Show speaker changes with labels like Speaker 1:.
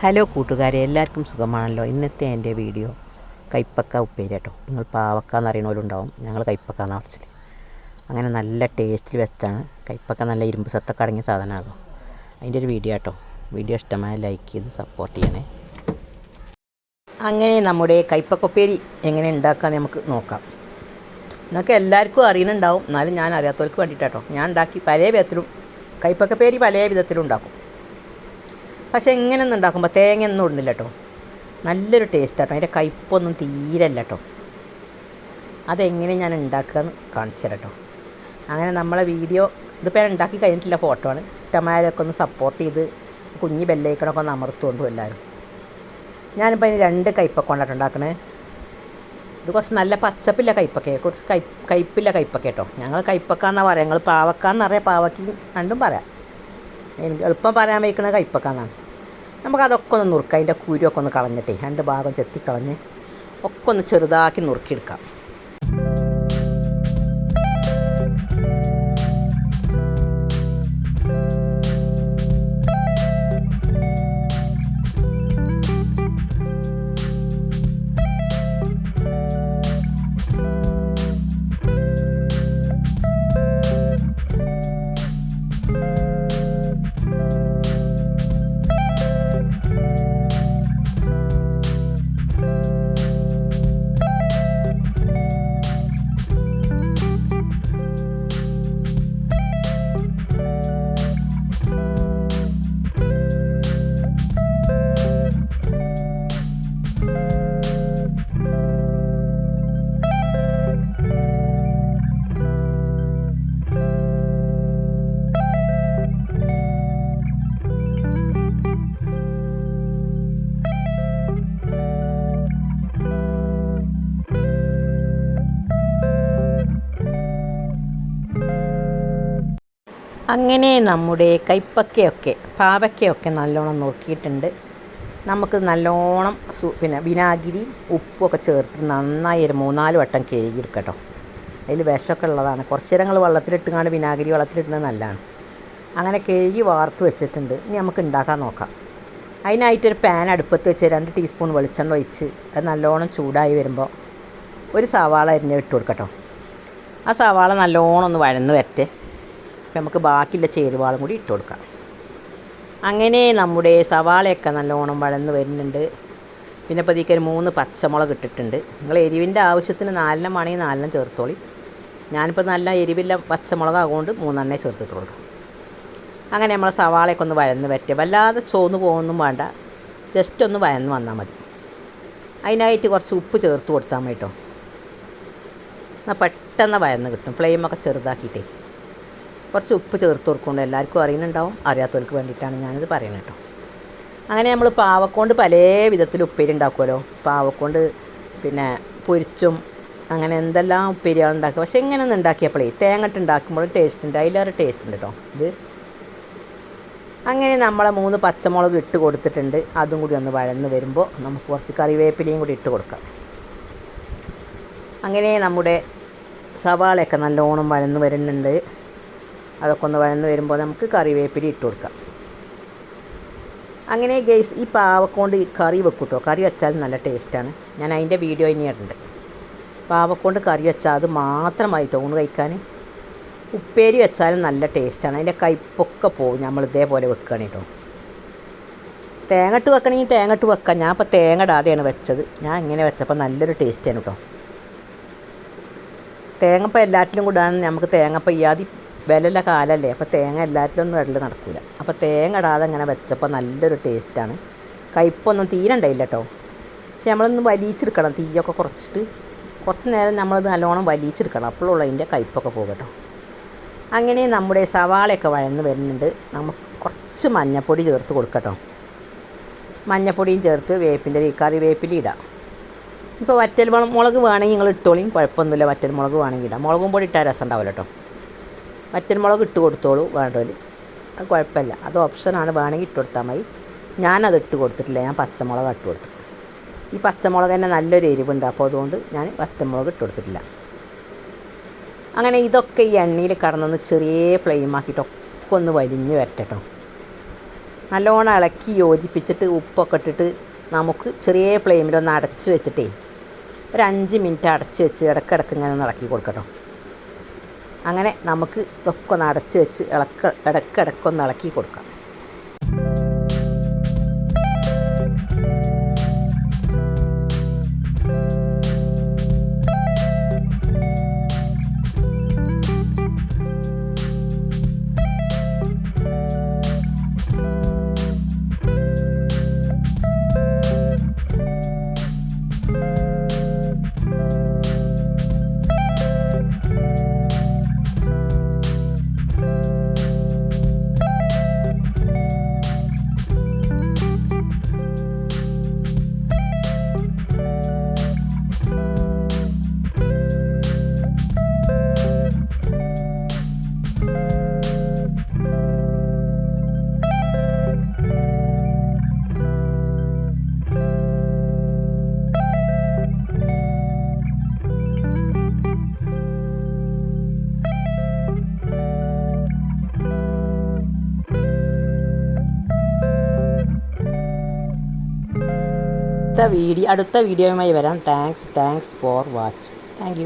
Speaker 1: Hello കൂട്ടുകാരെ എല്ലാവർക്കും സുഖമാണല്ലോ? ഇന്നത്തെ എന്റെ വീഡിയോ കൈപ്പക്ക ഉപ്പേരി കേട്ടോ നിങ്ങൾ പാവക്ക എന്ന് അറിയണ പോലുണ്ടാവും ഞങ്ങൾ കൈപ്പക്ക എന്ന് പറച്ചിൽ അങ്ങനെ നല്ല ടേസ്റ്റിൽ വെച്ചാണ്. കൈപ്പക്ക നല്ല ഇരുമ്പ് സത്തൊക്കെ അടങ്ങിയ സാധനമാണല്ലോ. അതിന്റെ ഒരു വീഡിയോ കേട്ടോ വീഡിയോ ഇഷ്ടമായ ലൈക്ക് ചെയ്ത് സപ്പോർട്ട് ചെയ്യണേ. അങ്ങനെ നമ്മുടെ കൈപ്പക്ക ഉപ്പേരി എങ്ങനെ ഉണ്ടാക്കാമെന്ന് നമുക്ക് നോക്കാം. നിങ്ങൾക്ക് എല്ലാവർക്കും അറിയുന്നുണ്ടാവും. എന്നാലും ഞാൻ അറിയാത്തവർക്ക് വേണ്ടിയിട്ടാട്ടോ. ഞാൻ ഉണ്ടാക്കി പല വിധത്തിലും കൈപ്പക്കപ്പേരി പല വിധത്തിലും ഉണ്ടാക്കും. പക്ഷേ എങ്ങനെയൊന്നും ഉണ്ടാക്കുമ്പോൾ തേങ്ങ ഒന്നും ഇടുന്നില്ല കേട്ടോ നല്ലൊരു ടേസ്റ്റ് കേട്ടോ അതിന്റെ കയ്പൊന്നും തീരല്ല കേട്ടോ അതെങ്ങനെ ഞാൻ ഉണ്ടാക്കുകയെന്ന് കാണിച്ചു കേട്ടോ അങ്ങനെ നമ്മളെ വീഡിയോ ഇതിപ്പോൾ ഉണ്ടാക്കി കഴിഞ്ഞിട്ടില്ല ഫോട്ടോ ആണ്. ഇഷ്ടമായതൊക്കെ ഒന്ന് സപ്പോർട്ട് ചെയ്ത് കുഞ്ഞ് ബെല്ലൈക്കണൊക്കെ ഒന്ന് അമർത്തുകൊണ്ടു എല്ലാവരും. ഞാനിപ്പോൾ അതിന് രണ്ട് കയ്പ്പൊക്കെ ഉണ്ടാക്കണേ. ഇത് കുറച്ച് നല്ല പച്ചപ്പില്ല കയ്പ്പൊക്കെ കുറച്ച് കൈ കയ്പ്പില്ല കയ്പ്പൊക്കെ കേട്ടോ. ഞങ്ങൾ കയ്പ്പക്കാന്നാണ് പറയാം. ഞങ്ങൾ പാവക്കാന്ന് പറയാം പാവയ്ക്ക് രണ്ടും പറയാം. എളുപ്പം പറയാൻ വയ്ക്കുന്നത് കയ്പ്പക്കാന്നാണ് നമുക്കതൊക്കെ ഒന്ന് നുറുക്കാം അതിന്റെ കുരുവൊക്കെ ഒന്ന് കളഞ്ഞിട്ടേ രണ്ട് ഭാഗം ചെത്തിക്കളഞ്ഞ് ഒക്കെ ഒന്ന് ചെറുതാക്കി നുറുക്കിയെടുക്കാം. അങ്ങനെ നമ്മുടെ കൈപ്പക്കയൊക്കെ പാവയ്ക്കയൊക്കെ നല്ലോണം നോക്കിയിട്ടുണ്ട്. നമുക്ക് നല്ലോണം സു പിന്നെ വിനാഗിരി ഉപ്പൊക്കെ ചേർത്ത് നന്നായി ഒരു മൂന്നാൽ വട്ടം കഴുകിയെടുക്കട്ടോ. അതിൽ വിഷമൊക്കെ ഉള്ളതാണ്. കുറച്ച് നേരങ്ങൾ വെള്ളത്തിലിട്ടുകൊണ്ട് വിനാഗിരി വെള്ളത്തിലിടുന്നത് നല്ലതാണ്. അങ്ങനെ കഴുകി വാർത്ത് വെച്ചിട്ടുണ്ട്. ഇനി നമുക്ക് ഉണ്ടാക്കാൻ നോക്കാം. അതിനായിട്ടൊരു പാൻ അടുപ്പത്ത് വെച്ച് രണ്ട് ടീസ്പൂൺ വെളിച്ചെണ്ണ ഒഴിച്ച് അത് നല്ലോണം ചൂടായി വരുമ്പോൾ ഒരു സവാള അരിഞ്ഞ് ഇട്ട് കൊടുക്കട്ടോ. ആ സവാള നല്ലോണം ഒന്ന് വഴന്ന് വരട്ടെ. അപ്പം നമുക്ക് ബാക്കിയുള്ള ചേരുവാളും കൂടി ഇട്ട് കൊടുക്കാം. അങ്ങനെ നമ്മുടെ സവാളയൊക്കെ നല്ലോണം വഴന്ന് വരുന്നുണ്ട്. പിന്നെ ഇപ്പോൾ ഇതിക്കൊരു മൂന്ന് പച്ചമുളക് ഇട്ടിട്ടുണ്ട്. നിങ്ങൾ എരിവിന്റെ ആവശ്യത്തിന് നാലെണ്ണം വേണമെങ്കിൽ നാലെണ്ണം ചേർത്തോളി. ഞാനിപ്പോൾ നല്ല എരിവില്ല പച്ചമുളക് ആകൊണ്ട് മൂന്നെണ്ണേ ചേർത്തിട്ടുള്ളൂ. അങ്ങനെ നമ്മൾ സവാളയൊക്കെ ഒന്ന് വഴന്ന് പറ്റുക വല്ലാതെ ചോന്ന് പോകുന്നതും വേണ്ട. ജസ്റ്റ് ഒന്ന് വഴന്ന് വന്നാൽ മതി. അതിനായിട്ട് കുറച്ച് ഉപ്പ് ചേർത്ത് കൊടുത്താൽ മതി കേട്ടോ. എന്നാൽ പെട്ടെന്ന് വഴന്ന് കിട്ടും. ഫ്ലെയിമൊക്കെ ചെറുതാക്കിയിട്ടേ. കുറച്ച് ഉപ്പ് ചേർത്ത് കൊടുക്കുന്നുണ്ട്. എല്ലാവർക്കും അറിയുന്നുണ്ടാവും. അറിയാത്തവർക്ക് വേണ്ടിയിട്ടാണ് ഞാനിത് പറയുന്നത് കേട്ടോ. അങ്ങനെ നമ്മൾ പാവക്കൊണ്ട് പല വിധത്തിൽ ഉപ്പേരി ഉണ്ടാക്കുമല്ലോ പാവക്കൊണ്ട് പിന്നെ പൊരിച്ചും അങ്ങനെ എന്തെല്ലാം ഉപ്പേരികൾ ഉണ്ടാക്കുക. പക്ഷേ ഇങ്ങനെ ഒന്ന് ഉണ്ടാക്കിയപ്പോഴേ തേങ്ങട്ട് ഉണ്ടാക്കുമ്പോൾ ടേസ്റ്റ് ഉണ്ട്. അതിലേറെ ടേസ്റ്റ് ഉണ്ട് കേട്ടോ ഇത്. അങ്ങനെ നമ്മളെ മൂന്ന് പച്ചമുളക് ഇട്ട് കൊടുത്തിട്ടുണ്ട്. അതും കൂടി ഒന്ന് വഴന്ന് വരുമ്പോൾ നമുക്ക് കുറച്ച് കറിവേപ്പിലയും കൂടി ഇട്ട് കൊടുക്കാം. അങ്ങനെ നമ്മുടെ സവാളയൊക്കെ നല്ലോണം വഴന്ന് വരുന്നുണ്ട്. അതൊക്കെ ഒന്ന് വഴന്ന് വരുമ്പോൾ നമുക്ക് കറിവേപ്പില ഇട്ട് കൊടുക്കാം. അങ്ങനെ ഗൈസ് ഈ പാവക്കൊണ്ട് കറി വെക്കും കേട്ടോ കറി വെച്ചാൽ നല്ല ടേസ്റ്റാണ് ഞാൻ അതിന്റെ വീഡിയോ ഇനി ഇനിയുണ്ട് പാവക്കൊണ്ട് കറി വെച്ചാൽ അത് മാത്രമായി ഊണ് കഴിക്കാൻ. ഉപ്പേരി വെച്ചാലും നല്ല ടേസ്റ്റാണ് അതിന്റെ കയ്പൊക്കെ പോകും. നമ്മൾ ഇതേപോലെ വെക്കുകയാണ് കേട്ടോ. തേങ്ങട്ട് വെക്കണമെങ്കിൽ തേങ്ങട്ട് വെക്കാം. ഞാൻ ഇപ്പോൾ തേങ്ങ ഇടാതെയാണ് വെച്ചത്. ഞാൻ ഇങ്ങനെ വെച്ചപ്പോൾ നല്ലൊരു ടേസ്റ്റാണ് കേട്ടോ. തേങ്ങ ഇപ്പോൾ എല്ലാറ്റിലും കൂടാണ് നമുക്ക് തേങ്ങ ഇപ്പോൾ വിലയുള്ള കാലമല്ലേ അപ്പോൾ തേങ്ങ എല്ലാറ്റിലൊന്നും ഇടൽ നടക്കില്ല അപ്പോൾ തേങ്ങ ഇടാതെ അങ്ങനെ വെച്ചപ്പോൾ നല്ലൊരു ടേസ്റ്റാണ് കയ്പൊന്നും തീരെ ഉണ്ടായില്ല കേട്ടോ പക്ഷെ നമ്മളൊന്ന് വലിച്ചെടുക്കണം. തീയൊക്കെ കുറച്ചിട്ട് കുറച്ച് നേരം നമ്മളത് നല്ലോണം വലിച്ചെടുക്കണം. അപ്പോഴുള്ള അതിന്റെ കയ്പ്പൊക്കെ പോകും അങ്ങനെ നമ്മുടെ സവാളയൊക്കെ വഴന്ന് വരുന്നുണ്ട്. നമുക്ക് കുറച്ച് മഞ്ഞപ്പൊടി ചേർത്ത് കൊടുക്കട്ടോ മഞ്ഞപ്പൊടിയും ചേർത്ത് വേപ്പിന്റെ കറി വേപ്പില ഇടാം. ഇപ്പോൾ വറ്റൽ മുളക് വേണമെങ്കിൽ നിങ്ങൾ ഇട്ടോളിയും കുഴപ്പമൊന്നുമില്ല. വറ്റൽ മുളക് വേണമെങ്കിൽ ഇടാം. മുളകും പൊടി ഇട്ടാൽ രസം ഉണ്ടാവില്ല കേട്ടോ വറ്റൽമുളക് ഇട്ട് കൊടുത്തോളൂ വേണ്ടവർ അത് കുഴപ്പമില്ല. അത് ഓപ്ഷനാണ് വേണമെങ്കിൽ ഇട്ട് കൊടുത്താൽ മതി. ഞാനത് ഇട്ട് കൊടുത്തിട്ടില്ല. ഞാൻ പച്ചമുളക് ഇട്ട് കൊടുത്തു ഈ പച്ചമുളക് തന്നെ നല്ലൊരു എരിവുണ്ട്. അപ്പോൾ അതുകൊണ്ട് ഞാൻ വറ്റമുളക് ഇട്ട് കൊടുത്തിട്ടില്ല. അങ്ങനെ ഇതൊക്കെ ഈ എണ്ണയിൽ കടന്നൊന്ന് ചെറിയ ഫ്ലെയിം ആക്കിയിട്ടൊക്കെ ഒന്ന് വലിഞ്ഞ് വരട്ടെട്ടോ. നല്ലോണം ഇളക്കി യോജിപ്പിച്ചിട്ട് ഉപ്പൊക്കെ ഇട്ടിട്ട് നമുക്ക് ചെറിയ ഫ്ലെയിമിലൊന്ന് അടച്ച് വെച്ചിട്ടേ ഒരു അഞ്ച് മിനിറ്റ് അടച്ച് വെച്ച് ഇടയ്ക്കിടയ്ക്ക് ഇങ്ങനെ ഒന്ന് ഇളക്കി കൊടുക്കട്ടോ. അങ്ങനെ നമുക്ക് ഇതൊക്കെ ഒന്ന് അടച്ച് വെച്ച് ഇളക്ക ഇടയ്ക്കിടയ്ക്കൊന്ന് ഇളക്കി കൊടുക്കാം. അടുത്ത വീഡിയോ അടുത്ത വീഡിയോയുമായി വരാം. Thanks thanks for watch thank you